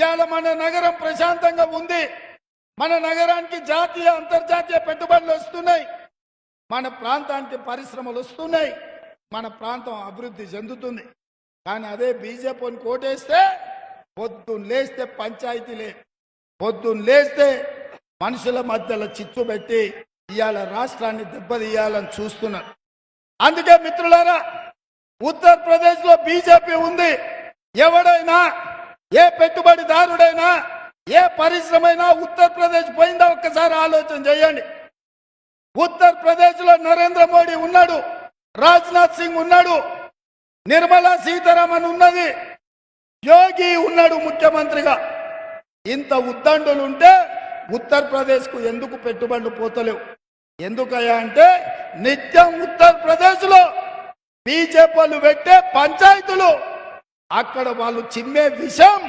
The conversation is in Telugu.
ఇవాళ మన నగరం ప్రశాంతంగా ఉంది. మన నగరానికి జాతీయ అంతర్జాతీయ పెట్టుబడులు వస్తున్నాయి. మన ప్రాంతానికి పరిశ్రమలు వస్తున్నాయి. మన ప్రాంతం అభివృద్ధి చెందుతుంది. కానీ అదే బీజేపీని కోటేస్తే పొద్దున్న లేస్తే పంచాయతీలే. పొద్దున్న లేస్తే మనుషుల మధ్యలో చిచ్చు పెట్టి ఇవాళ రాష్ట్రాన్ని దెబ్బతీయాలని చూస్తున్నారు. అందుకే మిత్రులారా ఉత్తరప్రదేశ్లో బీజేపీ ఉంది. ఎవడైనా ఏ పెట్టుబడి పెట్టుబడిదారుడైనా ఏ పరిశ్రమైనా ఉత్తరప్రదేశ్ పోయిందా? ఒక్కసారి ఆలోచన చేయండి. ఉత్తరప్రదేశ్లో నరేంద్ర మోడీ ఉన్నాడు రాజ్నాథ్ సింగ్ ఉన్నాడు నిర్మలా సీతారామన్ ఉన్నది యోగి ఉన్నాడు ముఖ్యమంత్రిగా. ఇంత ఉద్దండులు ఉంటే ఉత్తరప్రదేశ్కు ఎందుకు పెట్టుబడులు పోతలేవు? ఎందుకయ్యా అంటే నిత్యం ఉత్తరప్రదేశ్లో బీజేపీలు పెట్టే పంచాయతీలు అక్కడ వాళ్ళు చిమ్మే విషం